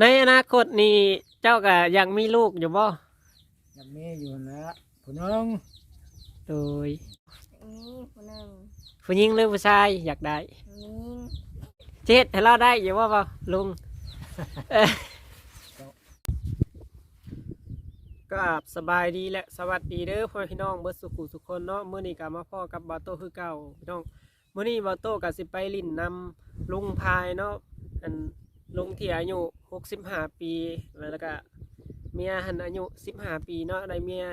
ในอนาคตนี่เจ้าก็ยังมีลูกอยู่บ่ยังมีอยู่แล้วผู้หนึงโดยนี่ผู้หนึ่งผู้หญิงหรือผู้ชายอยากได้นี่เจ็ดให้เราได้อยู่ว่าบ่ลุงเอ้ยก็สบายดีและสวัสดีเด้อพ่อพี่น้องเบิดสุขุสุขคนเนาะมื้อนี้ก็มาพ่อกับบาโต้คือเก่าพี่น้องมื้อนี้บาโต้ก็สิไปลิ้นนำลุงพายเนาะอัน ลุงที่อายุ65ปีแล้วก็เมียหันอายุ15ปีเนาะได้เมีย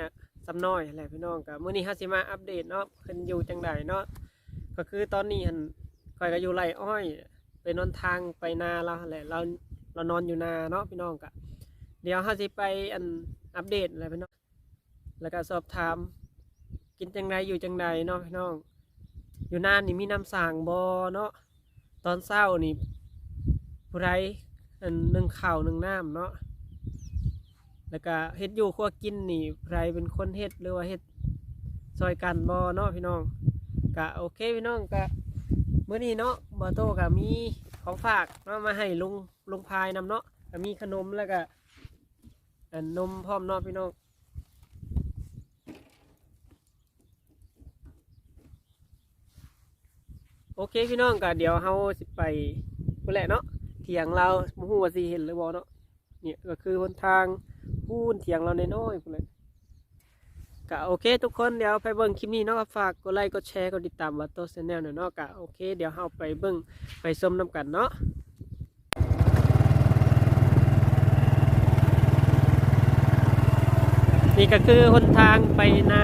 สำน้อยแหละพี่น้องก็มื้อนี้ฮาสิมาอัปเดตเนาะเพิ่นอยู่จังไดเนาะก็คือตอนนี้หันข่อยก็อยู่ไรอ้อยไปนอนทางไปนาเราแหละเราเรานอนอยู่นาเนาะพี่น้องกะเดี๋ยวเราสิไปอันอัปเดตอะไรพี่น้องแล้วก็สอบถาม กินจังไดอยู่จังไดเนาะพี่น้อง อยู่นานนี่มีน้ำสางบอเนาะตอนเช้านี่ ผู้ไรอันหนึ่งข่าวหนึ่งน้ำเนาะแล้วก็เฮ็ดอยู่ครัวกินนี่ผู้ไรเป็นคนเฮ็ดหรือว่าเฮ็ดซอยกันบอเนาะพี่น้องกะโอเคพี่น้องกะเมื่อนี้เนาะบอโต้ก็มีของฝากเนาะมาให้ลุงลุงพายนำเนาะก็มีขนมแล้วก็อันนมพร้อมเนาะพี่น้องโอเคพี่น้องก็เดี๋ยวเฮาสิไปพุ่นแหละเนาะ เถียงเราบ่ฮู้ว่าสิเห็นหรือบ่เนาะเนี่ยก็คือหนทางพูนเถียงเราน้อยๆพุ่นแหละก็โอเค ทุกคนเดี๋ยวไปเบิ่งคลิปนี้เนาะฝากกดไลค์กดแชร์กดติดตามวัตโต้ชแนลหน่อยเนาะก็โอเค เดี๋ยวเฮาไปเบิ่งไปชมนํกันเนาะนี่ก็คือหนทางไปนา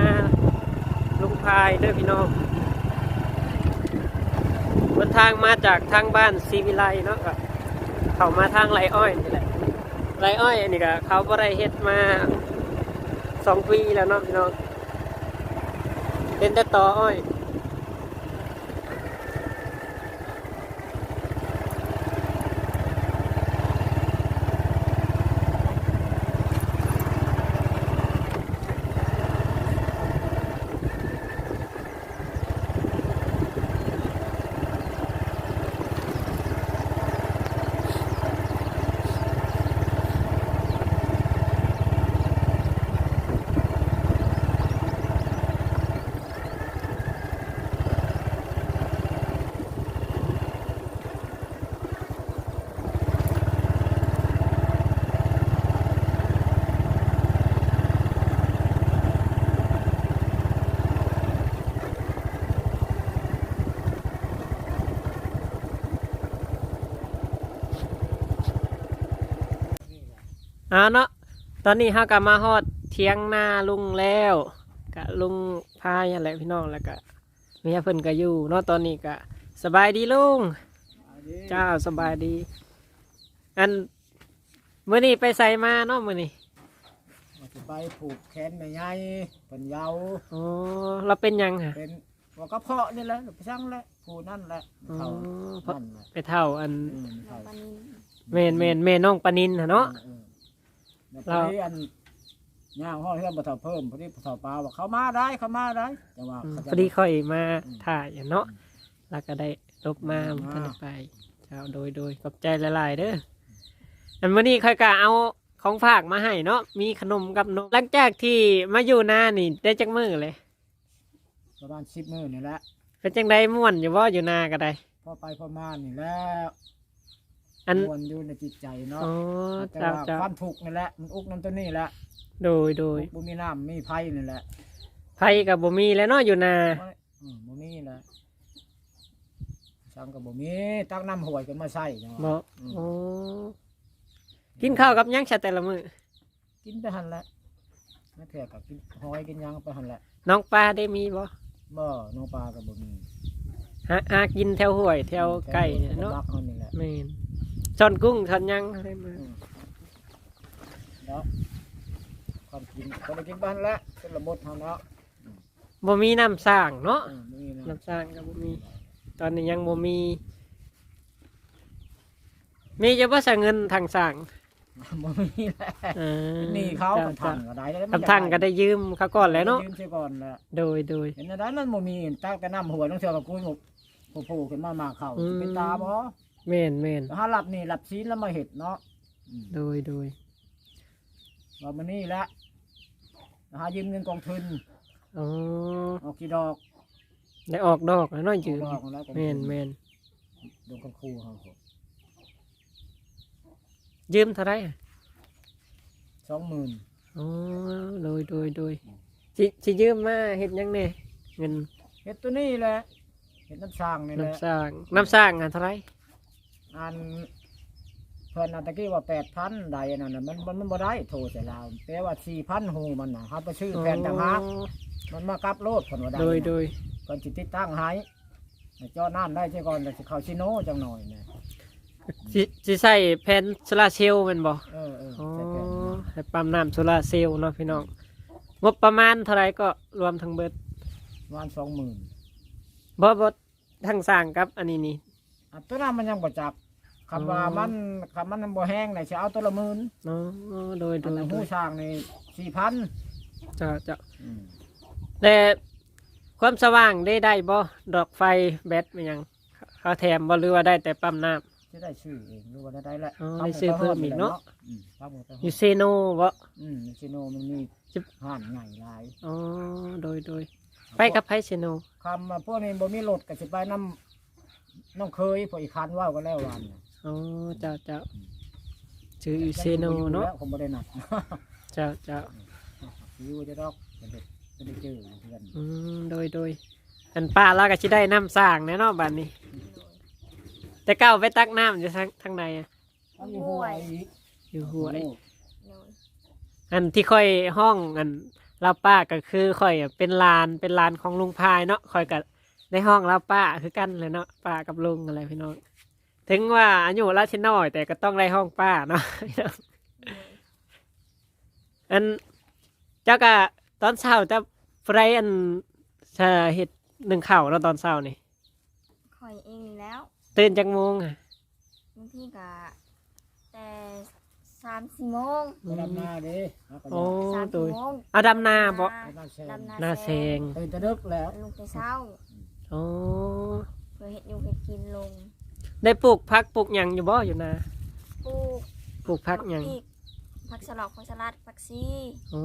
ลุงพายเด้อพี่น้องหนทางมาจากทางบ้านศรีวิไลเนาะก็ เขามาทางไรอ้อยนี่แหละไรอ้อยอันนี้ก็เขาบ่ได้เฮ็ดมาสองปีแล้วเนาะพี่น้องเป็นแต่ต่ออ้อย เอาเนาะตอนนี้เฮากลับมาฮอดเทียงนาลุงแล้วกะลุงพายนั่นแหละพี่น้องแล้วก็เมียเพิ่นก็อยู่เนาะตอนนี้ก็สบายดีลุงเจ้าสบายดี อันมื้อนี้ไปใส่มาเนาะมื้อนี้ว่าสิไปผูกแขนแม่ใหญ่เป็นเยาอ๋อเราเป็นหยังฮะเป็นว่ากระเพาะนี่แหละไปช่างแหละผู้นั่นแหละอ๋อเขาเพราะนั่นแหละไปเท่าอันอืมน้อเขางปานินเมนเมนเมนน้องปานินหั่นเนาะออ แล้วพอดีอันย่างห้องเพื่อนบ่เท่าเพิ่มพอดีบ่เท่าปลาว่าเขามาได้เขามาได้แต่ว่าอืมเขาจะพอดีค่อยมาถ่ายอะเนาะแล้วก็ได้ลบมาบ่ทันได้ไปเจ้าโดยโดยขอบใจหลายๆเด้ออันมื้อนี้ค่อยก็เอาของฝากมาให้เนาะมีขนมกับนมหลังจากที่มาอยู่นานี่ได้จักมื้อเลยประมาณสิบมื้อนี่แหละเป็นจังไดม่วนอยู่บ่อยู่นาก็ได้พอไปพอมานี่แล้ว อันมวนอยู่ในจิตใจเนาะอ๋อแต่เจ้าว่าเจ้าความทุกข์นี่แหละมันอุกน้ำตัวนี้แหละโดยโดยบุมีน้ำมีไฟนี่แหละไผกับบ่มีแล้วเนาะอยู่นาอืมบุมีแหละช่างกับบุมีตักน้ำห่วยกันมาใส่จังหวะบ่อืมอ๋อกินข้าวกับหยังชะแต่ละมื้อกินไปหันแหละไม่แพ้กับกินหอยกินหยังไปหันแหละน้องปลาได้มีบ่บ่น้องปลากับบุมีหาหากินแถวห้วยแถวไก่เนี่ยเนาะรักเขานี่แหละ แม่น ช้อนกุ้งช้อนหยังอะไรมาอืมเนาะความกินก็ได้กินบ้านละเป็นระบบเฮาเนาะบ่มีน้ำสร้างเนาะอืมมีนะน้ำสร้างก็บ่มี ตอนนี้ยังบ่มี มีจะว่าใส่เงินทางสร้างบ่มีแหละเออหนี่เขาจ้กับทางก็ได้แล้วกับทางก็ได้ยืมเขาก่อนแหล้วเนาะยืมเสียก่อนแหละโดยโดย เห็นในนั้นมันบ่มีตักแต่น้ำหัวต้องเชื่อกับกุ้ยหมกโผล่ขึ้นมามาเข่าอืม เป็นตาบ่ แม่นแม่นถ้าหลับนี่หลับชิ้นแล้วมาเห็ดเนาะอืมโดยโดยว่ามันนี่แหละหายืมเงินกองทุนอ๋อออกกี่ดอก ได้ออกดอกแล้วเน้อยยืมดอกแล้วกองทุแม่นแม่นดอกกันครูเขายืมเท่าไหรอะสองหมื่นอ๋อโดยโดยโดยสิสิยืมมาเฮ็ดหยังแน่เงินเห็ดตัวนี้แหละเห็ดน้ำสร้างนี่แหละน้ำสร้างน้ำสร้างงานเท่าไหร อันเพิ่นอันตะกี้ว่าแปดพันใดนั่นน่ะมันมันมันบ่ได้โทรใส่เราแปลว่าสี่พันหูมันน่ะเขาไปชื่อแผ่นต่างหากมันมากลับโลดเพิ่นว่าได้โดยโดยเพิ่นสิติดตั้งให้ให้เจาะน้ำได้ใช่ก่อนแล้วสิเข้าชิโนจังหน่อยนะสิสิใส่แผ่นโซลาร์เซลล์แมันบ่เออเอออ๋อใส่แผ่นนะให้ปั๊มน้ำโซลาร์เซลล์เนาะพี่น้องงบประมาณเท่าไหรก็รวมทั้งเบิดประมาณสองหมื่นบ่บ่ทั้งสร้างกับอันนี้นี่ อันตัวนั้นมันยังบ่จับ คำว่าอ๋อมันคำมันบ่แห้งเลยสิเอาตัวละหมื่นเนาะโดยโดอันยนั้นโดหูยสร้างนี่สี่พันเจ้าเจ้าแต่ความสว่างได้ได้บ่ดอกไฟแบตมันหยังเขาแถมบ่หรือว่าได้แต่ปั๊มน้ำจะได้ซื้อเองหรือว่าได้ได้แหละอ๋อได้ซื้อเพิ่มอีกเนาะอืมครับผมอยู่เซโนบ่ อืมชิโนมันมีจิ๊บ ห่านใหญ่หลายอ๋อโดยโดยไปกับไผเซโนคำว่าพวกนี้บ่มีรถก็สิไปน้ำน้องเคยพออีกคันว่าวก็แล้ววันน่ะ อ๋อเจ้าเจ้าชื่ออยู่เซโนเนาะแล้วผมบ่ได้นัดเจ้าเจ้าอยู่จะดอกจะได้จะได้เจอเพื่อนอืมโดยโดยอันป้าเราก็สิได้น้ำสร้างแน่เนอนบัดนี้ แต่เก้าไปตักน้ำอยู่ทางทางในอะเอาอยู่ห้วยอีกอยู่ห้วยโดยอันที่ค่อยห้องอันเราป้าก็คือค่อยอะเป็นลานเป็นลานของลุงพายเนาะค่อยกับในห้องเราป้าคือกันเลยเนาะป้ากับลุงอะไรพี่น้อง ถึงว่าอายุเราชิน้อย แต่ก็ต้องได้ห้องป้าเนาะพี่น้องโดยอันเจ้าก็ตอนเช้าจะไฟอันจะเห็ดหนึ่งเข่าวเนาะตอนเช้านี่คอยเองนี่แล้วตื่นจากโมงอะบางทีก็แต่สามสี่โมงไปดำนาเด้แล้วก็โอ้สามตัสี่วโมงเอาดำนาบ่ไปดำแช่ดำนาหน้าแซงตื่นแตะดึกแล้วลงไปเช้าโอ้เพื่อเห็ดอยู่เห็ดกินลง ได้ปลูกพักปลูกหยังอยู่บ่อยู่นะปลูกปลูกพักหยังพริผักสลัดผักสลัดผักซีโอ้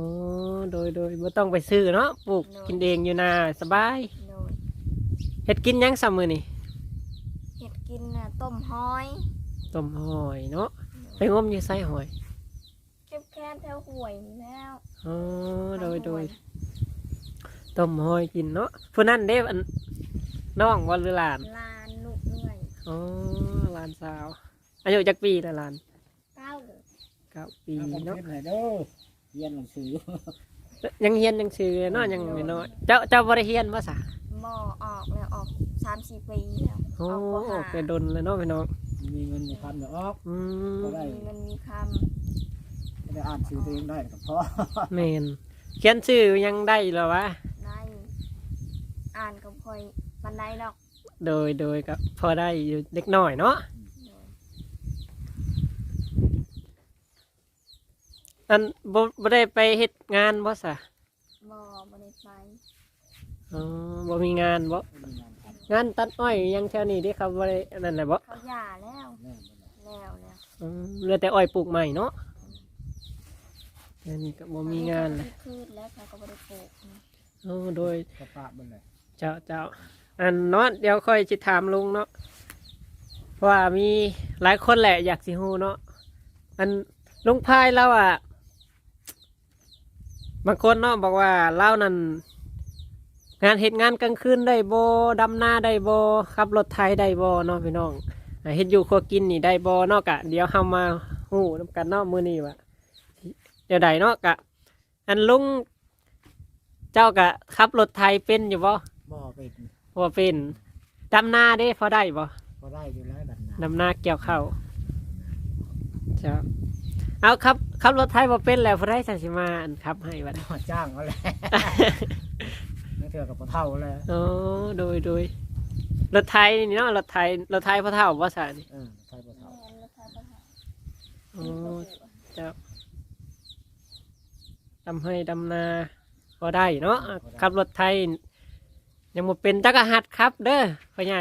โดยโดยไม่ต้องไปซื้อเนาะปลูกเนาะกินเองอยู่นาสบายโดยเห็ดกินหยังซ้ำมือนี่เห็ดกินน่ะต้มหอยต้มหอยเนาะไปงมอยู่ไส้หอยเก็บแค่แถวห่วยนี่แล้วอ๋อโดยโดยต้มหอยกินเนาะผู้นั้นเด้อันน้องวันหรือหลานลานลูกเหนื่ อยอ๋อหลานสาว อายุจักปีละหลานเก้าเก้าปีเอาเนาะเนาะเด้อเรียนหนังสือยังเฮียนยังชื่อเนาะยังน้อยๆเจ้าเจ้าบริเฮียนภาษาหมอออกแล้วออกสามสี่ปีแล้วโอ้ออกบ่หาไปดนเลยเนาะพี่น้องมีเงินมีคำเดี๋ยวออกอืมบ่ได้มีเงินมีคจะได้อ่านชื่อตัวเองได้ก็พอเมนเขียนชื่อยังได้เหรอวะำได้ อ่านก็ค่อยบันไดดอก โดยโดยก็พอได้อยู่เล็กน้อยเนาะโดยอันบ่บ่ได้ไปเฮ็ดงานบ่ซะบ่บ่ได้ไปอ๋อบ่มีงานบ่ไม่มีงานทำงานตัดอ้อยยังแถวนี้เด้ครับบ่ได้อันนั้นแหละบ่เขาหย่าแล้วแน่บ่ได้แล้วแล้วอืมเหลือแต่อ้อยปลูกใหม่เนาะอันนี้ก็บ่มีงานเลยคืนแล้วเขาก็บ่ได้ปลูกนะโอ้โดยก็ปะเบิ่งเลยเจ้าเจ้า อันเนาะเดี๋ยวค่อยสิถามลุงเนาะเพราะว่ามีหลายคนแหละอยากสิฮูเนาะอันลุงพายเราอะบางคนเนาะบอกว่าเรานั่นงานเฮ็ดงานกลางคืนได้บ่ดำหน้าได้บ่ขับรถไถได้บ่เนาะพี่น้องเฮ็ดอยู่ครัวกินนี่ได้บ่เนาะกะเดี๋ยวเฮามาฮู้นํกันเนาะมื้อนี้ว่าเดี๋ยวใดเนาะกะ อันลุงเจ้ากะขับรถไถเป็นอยู่บ่บ่เป็น ว่าเป็นดำนาเด้พอได้บ่ก็ได้อยู่แล้วดันนาดำนาเกี่ยวข้าวจ้าเอาครับขับรถไทยบ่เป็นแล้วพอได้สันสิมาอันขับให้บัดมาจ้างเขาแหละไม่เถื่อกับพ่อเท่าแล้วโอ้โดยโดยรถไทยนี่เนาะรถไทยรถไทยพ่อเท่าว่าสานี่เออใช่พ่อเท่าแม่นแล้วเขาก็หาโอ้จ้าดำให้ดำนาพอได้เนาะขับรถไทย ยังบ่เป็นจักรหัดครับ เด้อพ่อใหญ่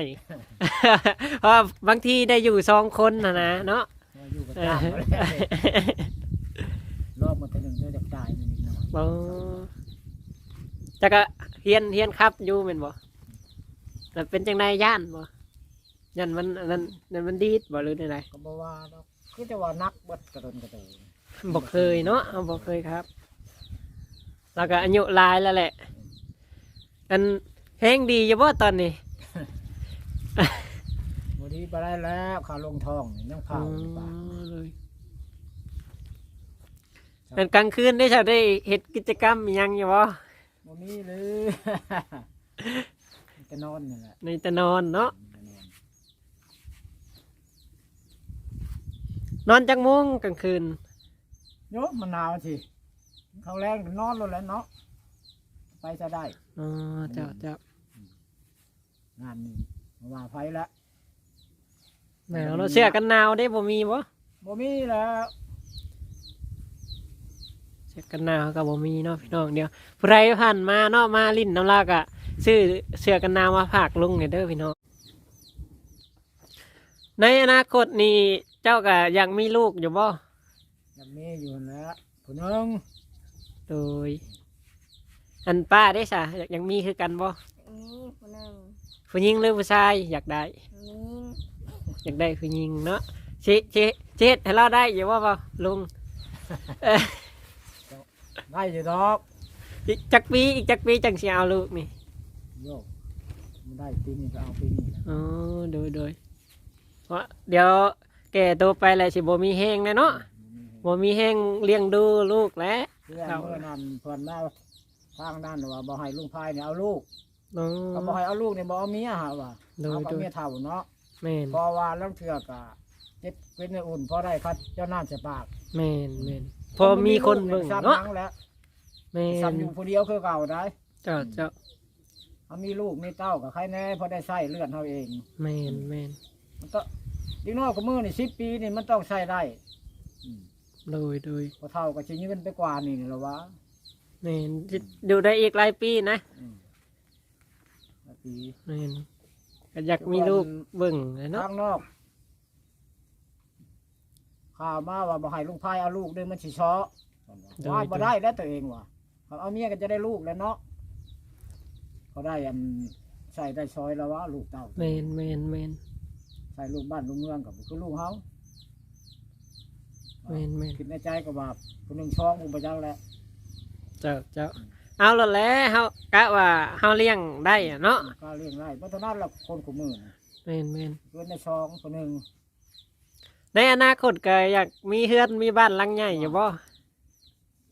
เพราะว่าบางทีได้อยู่สองคนนะนะเนาะ ว่าอยู่กจะเอตาอมมาแล้วรอบมันตัวหนึ่งเดี๋ยวจะตายมันอีกหน่อยบ่จักก็เฮียนเฮียนครับอยู่แม่นบ่แล้วเป็นจังไดย่านบ่ย่านมันอันนั้นนั่นมันดีดบ่หรือจังไดก็บอกว่าเนาะคือจะว่านักเบิดกระโดนกระโดนบ่เคยเนาะเอาบ่เคยครับ แล้วก็อายุหลายแล้วแหละ อัน แฮงดีอยู่บ่ตอนนี้วันนี้ไปได้แล้วขาลงทองนี่ยังเผาอยู่ป่ะเลยอันกลางคืนได้จะได้เฮ็ดกิจกรรมอิหยังอยู่บ่วันนี้เลยจะนอนนี่แหละในแต่นอนเนาะจะนอนนอนจักโมงกลางคืนโยมมันหนาวสิเขาแรงก็นอนแล้วแหละเนาะไปจะได้ อ๋อเจ้าเจ้า งานนี้มาไฟละแหมเราเสื้อกันหนาวได้บ่มีบ่บ่มีแล้วเสื้อกันหนาวก็บ่มีเนาะพี่น้องเดียวผู้ใดผ่านมาเนาะมาลิ้นน้ำลากอะซื้อเสื้อกันหนาวมาฝากลุงเนี่ยเด้อพี่น้องในอนาคตนี่เจ้าก็อยากมีลูกอยู่บ่ยังมีอยู่แล้วผู้หนึงโดย อันป้าได้สะอยากยังมีคือกันบ่มีผู้หนึ่ง ผู้หญิงหรือผู้ชายอยากได้มีอยากได้ผู้หญิงเนาะชิชิชิเฮ็ดให้เราได้อยู่ว่าบ่ลุงเอ้ยได้อยู่ดอกอีกจักปีอีกจักปีจังสิเอาลูกนี่โยกมันได้ปีนี้ก็เอาปีนี้แหละอ๋อโดยโดยเพราะเดี๋ยวแก่โตไปแล้วสิบ่มีแฮงแน่เนาะบ่มีแฮงเลี้ยงดูลูกแล้ว เพื่อนเมื่อนั้นเพิ่นมาทางด้านว่าบ่ให้ลุงพายเนี่ยเอาลูก อ๋อก็บ่ให้เอาลูกเนี่ยบ่เอาเมียหาว่าโดย เอากับโดยเมียเฒ่าเนาะแม่นเพอว่าลังเทื่อก็เจ็บเป็นในอุ่นพอได้คัดเจ้าน้ำใส่ปากแม่นแม่นพอมีคนเบิ่งซ้ำเนาะหลังแล้วแม่ซ้ำนอยู่ผู้เดียวคือเก่าได้เจ้าเจ้าเขามีลูกมีเต้ากับใครแน่พอได้ใส่เลือดเขาเอง แม่นแม่นมันก็ดีน้อยกับมือนี่สิปีนี่มันต้องใส่ได้อืมโดยโดยพอเท่ากับชิ้นยืนไปกว่านี่นี่หรอวะแม่นสิอยู่ได้อีกหลายปีนะ อืมหลาย ปีแม่นก็อยากมีลูกเบิ่งเลยเนาะ ข้างนอกข่าวมาว่าบ่ให้ลุงพายเอาลูกด้วยมันสิเชาะว่าบ่ได้แล้วตัวเองว่ะเขาเอาเมียก็จะได้ลูกแล้วเนาะเขาได้อันใส่ได้ซอยแล้ววะลูกเต้า แมนแมนแมนใส่ลูกบ้านลูกเมืองกับคือลูกเฮาแมนแมนคิดในใจก็ว่าคนหนึ่งช่องอุปจักแล้วเจ้าเจ้า เอาและแหล้วเฮากะว่าเฮาเลี้ยงได้อะเนาะก็เลี้ยงไร่เพราะฉะนั้นเราคนขูมือนะแมนแมนเพื่อนในช่องคนหนึ่งในอนาคตก็อยากมีเฮือนมีบ้านหลังใหญ่อยู่บ่อ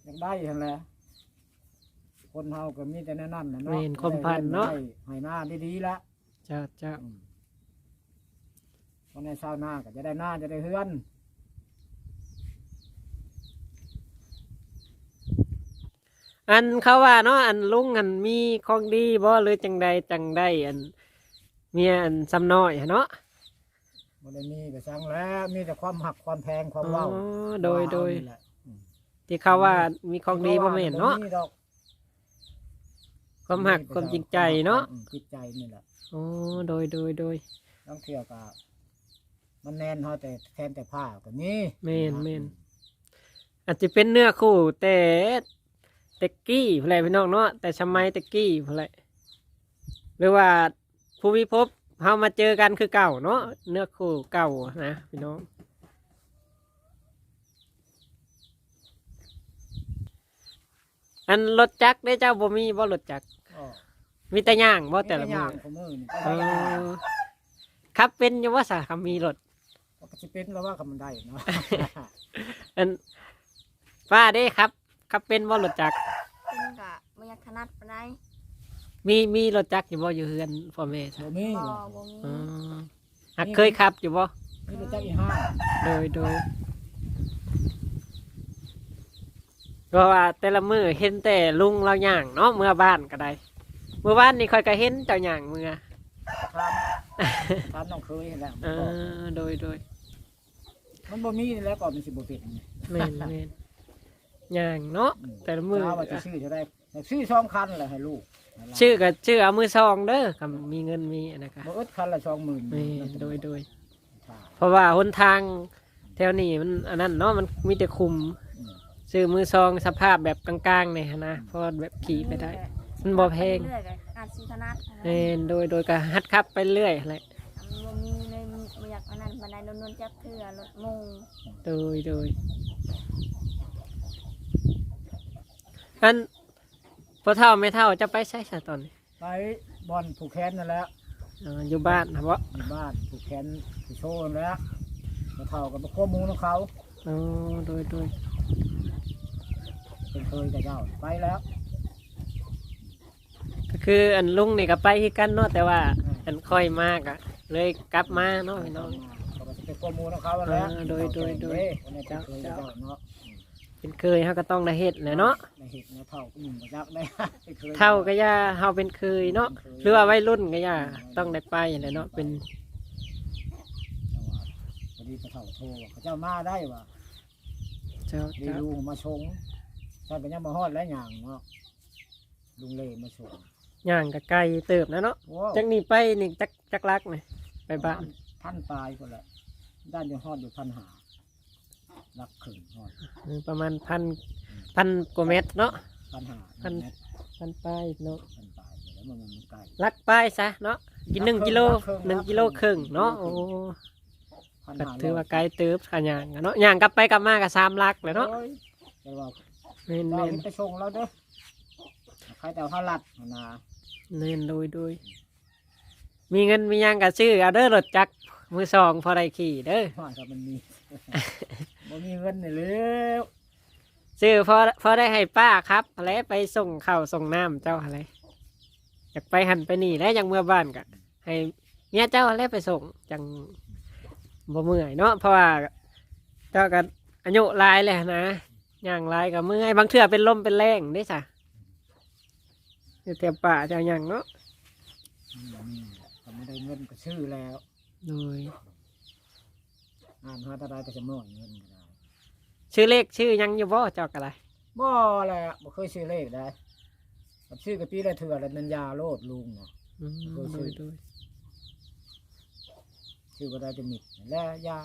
ยากได้ทันแหละคนเฮาก็มีแต่แนั่นนั่นนะแมเนาะนความพันเนาะได้ให้หน้าดีๆละเจ้าเจ้าอืมคนในชาวนาก็จะได้หน้าจะได้เฮือน อันเขาว่าเนาะอันลุงอันมีของดีบ่หรือจังใดจังใดอันเมียอันซ้ำน้อยอะเนาะมันได้มีก็สั่งแล้วมีแต่ความหักความแพงความอ๋อเว้าโดยโดย ว่าเอานี่แหละที่เขาว่ามีของดีบ่แม่นเนาะบ่มีดอกความหักความจริงใจเนาะอืมจิตใจนี่แหละอ๋อโดยโดยโดย ต้องเที่ยวกับมันแน่นเฮาแต่แทนแต่ผ้าก็มีแม่นแม่น อาจจะเป็นเนื้อคู่แต่แตะกี้พนแหละพี่น้องเนาะแต่สมัยแตะกี้พนแหละหรือว่าภูมิภพเฮามาเจอกันคือเก่าเนาะเนื้อคู่เก่านะพี่น้องอันรถจักรได้เจ้าบ่มีบ่รถจักรอ๋อมีแต่ย่างบ่แต่ละมีมืย่าองของมือนี่เออครับเป็นอยู่ว่าสาคำมีรถก็สิเป็นแล้วว่าคำมันได้เนาะอันป้าได้ครับ ครับเป็นบ่รถจักรเป็นกะบ่อยากถนัดปานใดมีมีรถจักรอยู่บ่อยู่เฮือนพ่อแม่จ้ะบ่มีบ่บ่บ่มีอ๋อหักเคยขับอยู่บ่มีแต่จักอีห้าโดยโดยเพราะว่าแต่ละมือเห็นแต่ลุงเราย่างเนาะเมื่อบ้านก็ได้เมื่อบ้านนี่ค่อยก็เห็นเจ้าย่างเมื่อทำทำน้องเคยแหล้วเออโดยโดยมันบ่มีนี่แหล้วก็มันสิบ่เป็นไงแม่นแม่น ย่างเนาะแต่ละมื้อถ้าว่าจะซื้อจะได้แต่ซื้อสองคันแหละให้ลูกให้หลานชื่อก็ชื่อเอามือซองเด้อคำมีเงินมีอันนะคะบ่อึดคันละสองหมื่นแม่นโดยโดยใช่เพราะว่าหนทางถวนี้มันอันนั้นเนาะมันมีแต่คุมอืมซื้อมือซองสภาพแบบกลางๆเนี่ยนะเพราะว่าแบบขี่ไปได้ มันบ่แพงเรื่อยๆกับการซื้อธนัดเออโดยโดยก็ฮัดขับไปเรื่อยแหละมันมีเลยบ่อยากอันนั้นบันไดนวลๆจักเทื่อรถมุงโดยโดย อันพอเท่าไม่เท่าจะไปใช้สตอนนี้ไปบอลผูกแขนนั่นแหละอ๋ออยู่บ้านนะเพราะอยู่บ้านผูกแขนผูกโชว์นั่นแหล้วมาเท่ากับข้อมูลของเขาอ๋อโดยโดยเป็นเคยกับเจ้าไปแล้วก็คืออันลุงนี่ก็ไปคือกันเนาะแต่ว่า อันค่อยมากอะเลยกลับมาเนาะพี่น้อง เขาก็จะเป็นข้อมูลของเขาแล้วอ่าโดยโดยโดยวันนี้เป็นเคยกับเจ้าเนาะ เป็นเคยเขาก็ต้องได้เฮ็ดแหละเนาะในเห็ดในเท่าก็ยิ่งกับยักษ์ได้เป็นคย เท่าก็ย่าเฮาเป็นเคยเนาะหรือว่าวัยรุ่นก็ย่าต้องได้ไปแหละเนาะเป็นพอดีพระเท่าโทรว่าเขาเจ้ามาได้ว่ะเจ้าดีเจ้าลุงมาชงใช่เป็นยังมาฮอดและหยางเนาะลุงเล่มาชงย่างก็ไกลเติบนะเนาะโอ้จากนี้ไปนี่จักจักลักนี่ไปบ้านพันปลายคนละด้านอยู่ฮอดอยู่พันหา รักขึงฮอดอืมประมาณพันพันกว่าเมตรเนาะพันหาพันพันปลายเนาะพันปลายแล้วมันมันใกล้ลักป้ายซะเนาะกินหนึ่งกิโลหนึ่งกิโลครึ่งเนาะโอ้พันก็หาถือว่าไกลเติบขย่างอะเนาะย่างกลับไปกลับมาก็สามลักเลยเนาะโอ้ยแต่ว่าเน้นเราเน้นเห็นไปชงแล้วเด้อใครแต่ว่าเขาลัดนาเน้นโดยโดยมีเงินมีหยังก็ซื้อเอาเด้อรถจักรมือสองพอได้ขี่เด้อ ว่าก็มันมี บ่มีเงินนี่เลยซื้อพอพอได้ให้ป้าครับอะไรไปส่งข้าวส่งน้ำเจ้าอะไรอยากไปหันไปนี่แล้วยังเมื่อบ้านกะให้เมียเจ้าอะไรไปส่งจังบ่เมื่อยเนาะเพราะว่าเจ้าก็อายุหลายเลยนะย่างหลายกับเมื่อยบางเทื่อเป็นลมเป็นแรงได้จ้ะอยู่เต็มป่าเจ้าอย่างเนาะมันบ่มีก็ไม่ได้เงินก็ชื่อแล้วโดยอ่านหาตาได้ก็จะม่อยเงินก็ได้ ชื่อเลขชื่อหยังอยู่บ่เจ้าก็ได้บ่แหละบ่เคยซื้อเลขได้กับชื่อกะปีละเถื่อแล้วนันยาโลดลุงเนาะ อืมโดยโดยโดยชื่อบ่ได้จะมิดและยา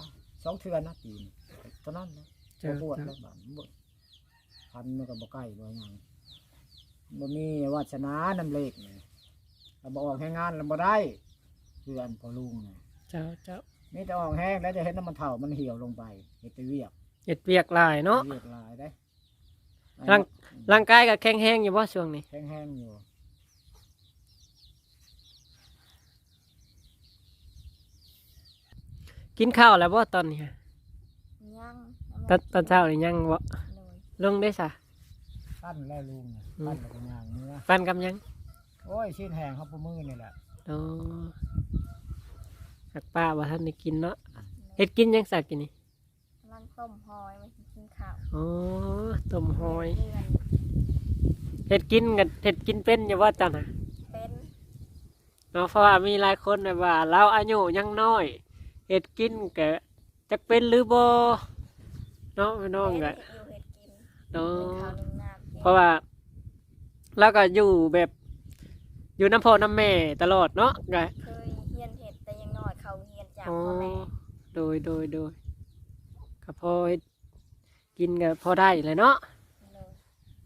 สองเถื่อนะปีนี้เท่านั้นนะเจ้าบ่ปวดเจ้าแล้วบาดบ่พันมันก็บ่ใกล้บ่หยังบ่มีวาสนานำเลขนี่เราบ่ออกให้งานเราบ่ได้คืออันพอลุงน่ะเจ้าเจ้ามีแต่ออกแห้งแล้วจะเห็นน้ำมันเถ่ามันเหี่ยวลงไปเฮ็ดไปเวียก เฮ็ดเวียกหลายเนาะเวียกหลายได้ร่าง ร่างกายก็แข็งแรงอยู่บ่ช่วงนี้แห้งๆอยู่กินข้าวแล้วบ่ตอนนี้ยังตอนตอนเช้านี่ยังบ่เลยลงได้ซะ ปั้นแล้วลุงน่ะอืม ปั้นแล้วก็ย่างเนื้อปันกับหยังโอ้ยชิ้นแห้งครับปมือนี่แหละอ๋อหักป้าว่าท่านได้กินเนาะเฮ็ดกินหยังสักกินนี่กำลัง ต้มหอยไว้สิกินข้าวอ๋อต้มหอยเดือนเฮ็ดกินกันเฮ็ดกินเป็นอยู่ว่าจังน่ะเป็นเนาะเพราะว่ามีหลายคนแบบว่า เราอายุยังน้อยเฮ็ดกินก็จักเป็นหรือบ่เนาะพี่น้องเป็ก็นอยู่เห็ดกินเนาะเป็นข้าวนึ่งน้ำเพราะว่าเราก็อยู่แบบอยู่น้ำพ่อน้ำแม่ตลอดเนาะก็เคยเฮียนเห็ดแต่ยังน้อยเขาเฮียนจากอ๋อพ่อแม่โดยโดยโดย ก็พอเฮ็ดกินก็พอได้เลยเนาะเลย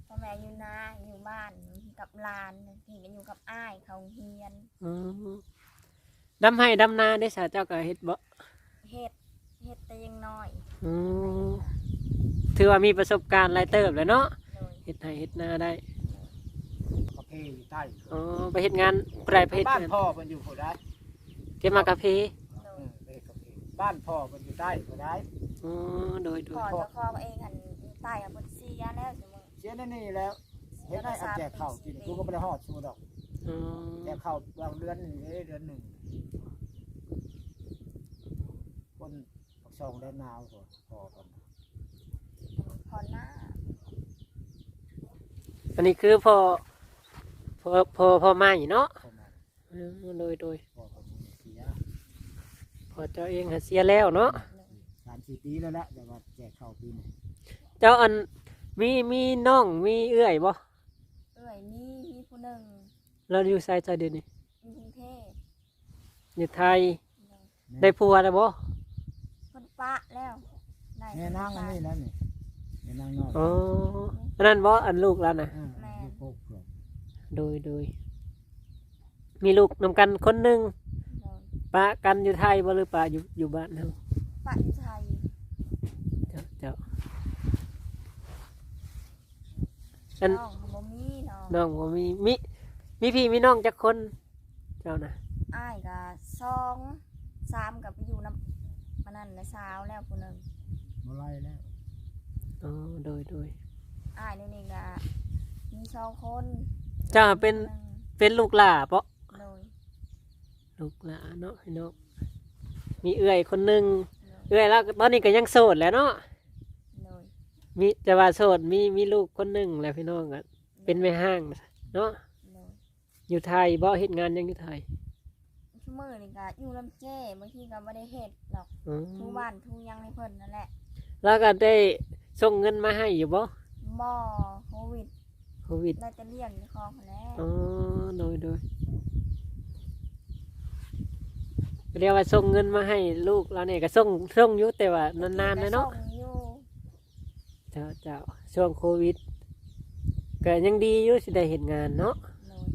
พ่อแม่อยู่นาอยู่บ้านกับหลานพี่ก็อยู่กับอ้ายเขาเฮียนอืมดำให้ดำนาได้สาเจ้าก็เฮ็ดบ่เห็ดเห็ดแต่ยังน้อยอืมถือว่ามีประสบการณ์หลายเติบแล้วเนาะเลยเฮ็ดให้เฮ็ดนาได้กาแฟอยู่ใต้อ๋อไปเฮ็ดงานไปไปเฮ็ดบ้านงานพ่อมันอยู่ผู้ใดเก็บมากาแฟ บ้านพ่อมันอยู่ใต้ผู้ใดอ๋อโดยโดพ่อยเจะคอเองหันใต้กับพุทเสียแล้วสมมติเสียแนี่แล้วเห็นได้อันแจกข้าวกินกูก็ไม่ได้ฮอดชูดอกอ๋อแจกข้าวบางเดือนนี่เอ้ยเดือนหนึ่งคนปักช่องแดนนาวก่อนพอกันพอหน้าอันนี้คือพอพอพอพอมาอยู่เนาะพอมาอืมโดยโดยพอคนเสียพ อเจ้าเองหาเสียแล้วเนาะสามสี่ปีแล้วละแต่ว่าแจกข้าวปีนี้เจ้าอันมีมีน้องมีเอื้อยบ่เอ้ยมีมีผู้หนึ่งเราอยู่ไสใจเดียวนี้อยู่กรุงเทพอยู่ไทยเลยได้ผัวแล้วบ่คนปะแล้วอแม่นางอันนี้นั่นนี่แม่นางน้อยอ๋ออันนั้นบ่อันลูกแล้วนะอ่าลูกโคกเผือกโดยโดยมีลูกนำกันคนหนึ่งโดย ปะกันอยู่ไทยบ่หรือปะอยู่อยู่บ้านเฮาปะอยู่ไทยเจ้าเจ้าอันน้องบ่มีน้องน้องบ่มีมีมีพี่มีน้องจักคนเจ้านะอ้ายก็สองสามกับไปอยู่น้ำมันนั่นในสาวแล้วคนหนึ่งบ่ไล่แล้วอ๋อโดยโดยอ้ายนี่นี่ก็มีสองคน เจ้าเป็นหงเป็นลูกหล่าเปาะโดย ลูกหล่าเนาะพี่น้องมีเอื้อยคนหนึ่งโดยเอื้อยแล้วตอนนี้ก็ยังโสดแหล้วเนาะโดยมีแต่ว่าโสดมีมีลูกคนหนึ่งแหล้วพี่น้องก็เป็นแม่ห้างเนาะโดยอยู่ไทยบ่เฮ็ดงานยังอยู่ไทยชั่วมือนี่ก็อยู่ลำเจ้บางทีก็ไม่ได้เฮ็ดหรอกอ๋อทุบ้านทุหยังในเพิ่นนั่นแหละแล้วก็ได้ส่งเงินมาให้อยู่บ่บ่โควิดโควิด ได้แต่เลี้ยงในคลองหั้นแหล้ว อ๋อโดยโดย เรียกว่าส่งเงินมาให้ลูกแล้วเนี่ยก็ส่งส่งอยู่แต่ว่านานๆนะเนาะส่งอยู่เจ้าเจ้าช่วงโควิดก็ยังดีอยู่สิได้เห็นงานเนาะโดย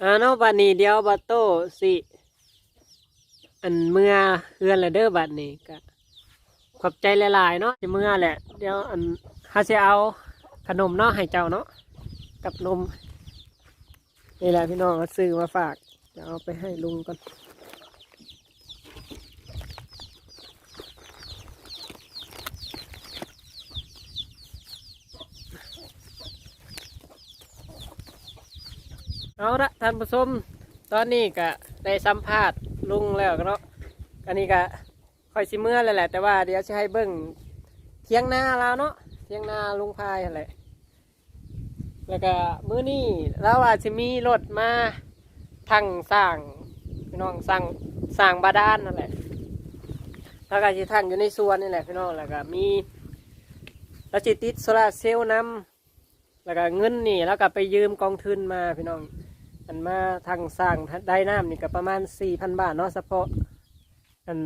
อ่าเนาะบัดนี้เดี๋ยวบัตโตสิ อันเมื่อเฮือนละเด้อบัดนี้ก็ขอบใจหลายๆเนาะสิเมื่อแหละ เดี๋ยวอันฮาสิเอา ขนมเนาะให้เจ้าเนาะกับนมนี่แหละพี่น้องซื้อมาฝากจะเอาไปให้ลุงก่อนเอาละท่านผู้ชมตอนนี้ก็ได้สัมภาษณ์ลุงแล้วเนาะอันนี้ก็ค่อยสิเมื่อเลยแหละ แต่ว่าเดี๋ยวจะให้เบิ้งเทียงนาเราเนาะ ทียงนาลุงพายอะไรแล้วก็มื้อนี้เราอาจจะมีรถมาทางสร้างพี่น้องสร้างสร้างบาดาลนั่นแหละแล้วก็จะทางอยู่ในสวนนี่แหละพี่น้องแล้วก็มีเราจิติดโซลาร์เซลล์น้ำแล้วก็เงินนี่แล้วก็ไปยืมกองทุนมาพี่น้องอันมาทางสร้างได้น้ำนี่ก็ประมาณสี่พันบาทเนาะเฉพาะอัน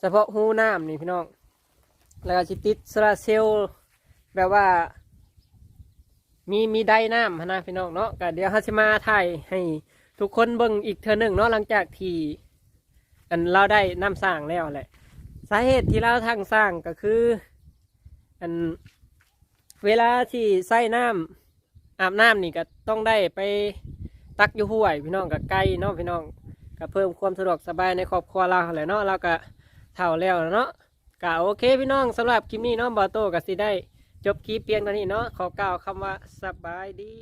เฉพาะหูน้ำนี่พี่น้องแล้วก็จิติดโซลาร์เซลล์ แบบว่า มีมีได้น้ำหั้นะพี่น้องเนาะก็เดี๋ยวฮัชิมาถ่ายให้ทุกคนเบิ่งอีกเทอหนึ่งเนาะหลังจากที่อันเราได้น้ำสร้างแล้วแหละ สาเหตุที่เราทางสร้างก็คือ อันเวลาที่ใส่น้ำอาบน้ำนี่ก็ต้องได้ไปตักอยู่ห้วย พี่น้องกับไก่เนาะพี่น้องก็เพิ่มความสะดวกสบายในครอบครัวเราแหละเนาะเราก็เท่าแล้วเนาะก็โอเคพี่น้องสำหรับคลิปนี้เนาะบอโต้ก็สิได้ จบคลิปเพียงเท่านี้เนาะขอกล่าวคำว่าสบายดี